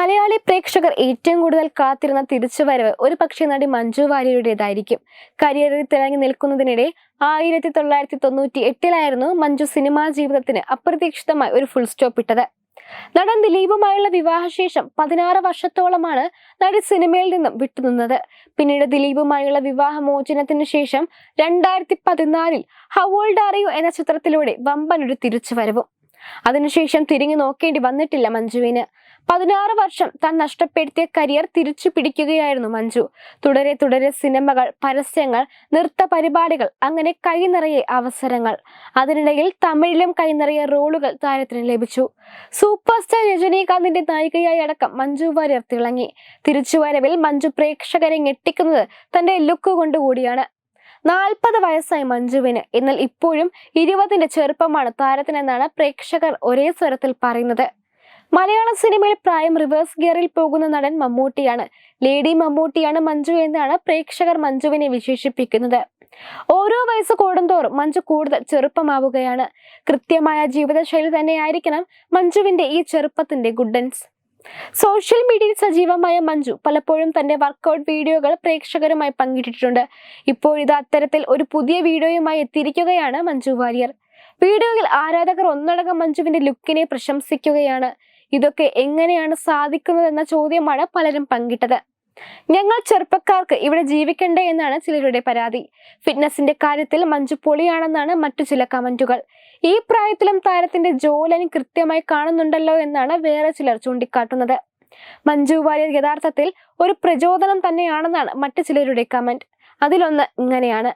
മലയാളി പ്രേക്ഷകർ ഏറ്റവും കൂടുതൽ കാത്തിരുന്ന തിരിച്ചുവരവ് ഒരു പക്ഷേ നടി മഞ്ജു വാര്യരുടേതായിരിക്കും. കരിയറിൽ തിളങ്ങി നിൽക്കുന്നതിനിടെ ആയിരത്തി തൊള്ളായിരത്തി തൊണ്ണൂറ്റി എട്ടിലായിരുന്നു മഞ്ജു സിനിമാ ജീവിതത്തിന് അപ്രതീക്ഷിതമായി ഒരു ഫുൾ സ്റ്റോപ്പ് ഇട്ടത്. നടൻ ദിലീപുമായുള്ള വിവാഹശേഷം പതിനാറ് വർഷത്തോളമാണ് നടി സിനിമയിൽ നിന്നും വിട്ടുനിന്നത്. പിന്നീട് ദിലീപുമായുള്ള വിവാഹമോചനത്തിന് ശേഷം രണ്ടായിരത്തി പതിനാലിൽ ഹവോൾഡ് അറിയൂ എന്ന ചിത്രത്തിലൂടെ വമ്പനൊരു തിരിച്ചുവരവും. അതിനുശേഷം തിരിഞ്ഞു നോക്കേണ്ടി വന്നിട്ടില്ല മഞ്ജുവിന്. പതിനാറ് വർഷം താൻ നഷ്ടപ്പെടുത്തിയ കരിയർ തിരിച്ചു പിടിക്കുകയായിരുന്നു മഞ്ജു. തുടരെ തുടരെ സിനിമകൾ പരസ്യങ്ങൾ നൃത്ത പരിപാടികൾ അങ്ങനെ കൈനിറയെ അവസരങ്ങൾ. അതിനിടയിൽ തമിഴിലും കൈ നിറയെ റോളുകൾ താരത്തിന് ലഭിച്ചു. സൂപ്പർ സ്റ്റാർ രജനീകാന്തിന്റെ നായികയായി അടക്കം മഞ്ജു വാര്യർ തിളങ്ങി. തിരിച്ചുവരവിൽ മഞ്ജു പ്രേക്ഷകരെ ഞെട്ടിക്കുന്നത് തന്റെ ലുക്ക് കൊണ്ടുകൂടിയാണ്. നാൽപ്പത് വയസ്സായി മഞ്ജുവിന് എന്നാൽ ഇപ്പോഴും ഇരുപതിന്റെ ചെറുപ്പമാണ് താരത്തിനെന്നാണ് പ്രേക്ഷകർ ഒരേ സ്വരത്തിൽ പറയുന്നത്. മലയാള സിനിമയിൽ പ്രായം റിവേഴ്സ് ഗിയറിൽ പോകുന്ന നടൻ മമ്മൂട്ടിയാണ്. ലേഡി മമ്മൂട്ടിയാണ് മഞ്ജു എന്നാണ് പ്രേക്ഷകർ മഞ്ജുവിനെ വിശേഷിപ്പിക്കുന്നത്. ഓരോ വയസ്സ് കൂടുന്തോറും മഞ്ജു കൂടുതൽ ചെറുപ്പമാവുകയാണ്. കൃത്യമായ ജീവിതശൈലി തന്നെയായിരിക്കണം മഞ്ജുവിന്റെ ഈ ചെറുപ്പത്തിന്റെ ഗുഡൻസ് സോഷ്യൽ മീഡിയയിൽ സജീവമായ മഞ്ജു പലപ്പോഴും തന്റെ വർക്കൗട്ട് വീഡിയോകൾ പ്രേക്ഷകരുമായി പങ്കിട്ടിട്ടുണ്ട്. ഇപ്പോഴിത് അത്തരത്തിൽ ഒരു പുതിയ വീഡിയോയുമായി എത്തിയിരിക്കുകയാണ് മഞ്ജു വാര്യർ. വീഡിയോയിൽ ആരാധകർ ഒന്നടങ്കം മഞ്ജുവിന്റെ ലുക്കിനെ പ്രശംസിക്കുകയാണ്. ഇതൊക്കെ എങ്ങനെയാണ് സാധിക്കുന്നത് എന്ന ചോദ്യമാണ് പലരും പങ്കിട്ടത്. ഞങ്ങൾ ചെറുപ്പക്കാർക്ക് ഇവിടെ ജീവിക്കണ്ടേ എന്നാണ് ചിലരുടെ പരാതി. ഫിറ്റ്നസിന്റെ കാര്യത്തിൽ മഞ്ജു പൊളിയാണെന്നാണ് മറ്റു ചില കമന്റുകൾ. ഈ പ്രായത്തിലും താരത്തിന്റെ ജോലി കൃത്യമായി കാണുന്നുണ്ടല്ലോ എന്നാണ് വേറെ ചിലർ ചൂണ്ടിക്കാട്ടുന്നത്. മഞ്ജു വാര്യർ യഥാർത്ഥത്തിൽ ഒരു പ്രചോദനം തന്നെയാണെന്നാണ് മറ്റു ചിലരുടെ കമന്റ്. അതിലൊന്ന് ഇങ്ങനെയാണ്.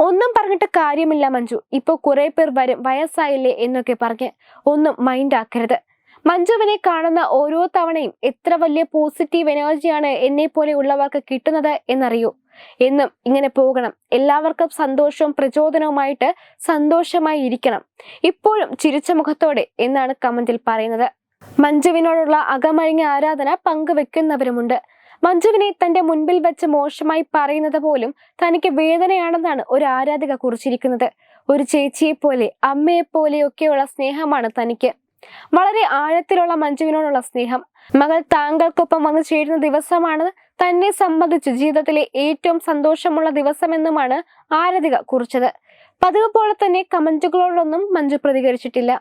ഒന്നും പറഞ്ഞിട്ട് കാര്യമില്ല മഞ്ജു. ഇപ്പൊ കുറെ പേർ വരും വയസ്സായില്ലേ എന്നൊക്കെ പറഞ്ഞ്. ഒന്നും മൈൻഡ് ആക്കരുത്. മഞ്ജുവിനെ കാണുന്ന ഓരോ തവണയും എത്ര വലിയ പോസിറ്റീവ് എനർജിയാണ് എന്നെ പോലെ ഉള്ളവർക്ക് കിട്ടുന്നത് എന്നറിയൂ? എന്നും ഇങ്ങനെ പോകണം. എല്ലാവർക്കും സന്തോഷവും പ്രചോദനവുമായിട്ട് സന്തോഷമായി ഇരിക്കണം. ഇപ്പോഴും ചിരിച്ച മുഖത്തോടെ എന്നാണ് കമന്റിൽ പറയുന്നത്. മഞ്ജുവിനോടുള്ള അകമഴിഞ്ഞ ആരാധന പങ്കുവെക്കുന്നവരുമുണ്ട്. മഞ്ജുവിനെ തന്റെ മുൻപിൽ വെച്ച് മോശമായി പറയുന്നത് പോലും തനിക്ക് വേദനയാണെന്നാണ് ഒരു ആരാധിക കുറിച്ചിരിക്കുന്നത്. ഒരു ചേച്ചിയെ പോലെ അമ്മയെ പോലെയൊക്കെയുള്ള സ്നേഹമാണ് തനിക്ക്. വളരെ ആഴത്തിലുള്ള മഞ്ജുവിനോടുള്ള സ്നേഹം. മകൾ താങ്കൾക്കൊപ്പം വന്നു ചേരുന്ന ദിവസമാണ് തന്നെ സംബന്ധിച്ച് ജീവിതത്തിലെ ഏറ്റവും സന്തോഷമുള്ള ദിവസമെന്നുമാണ് ആരതിക കുറിച്ചത്. പതിവ് പോലെ തന്നെ കമന്റുകളോടൊന്നും മഞ്ജു പ്രതികരിച്ചിട്ടില്ല.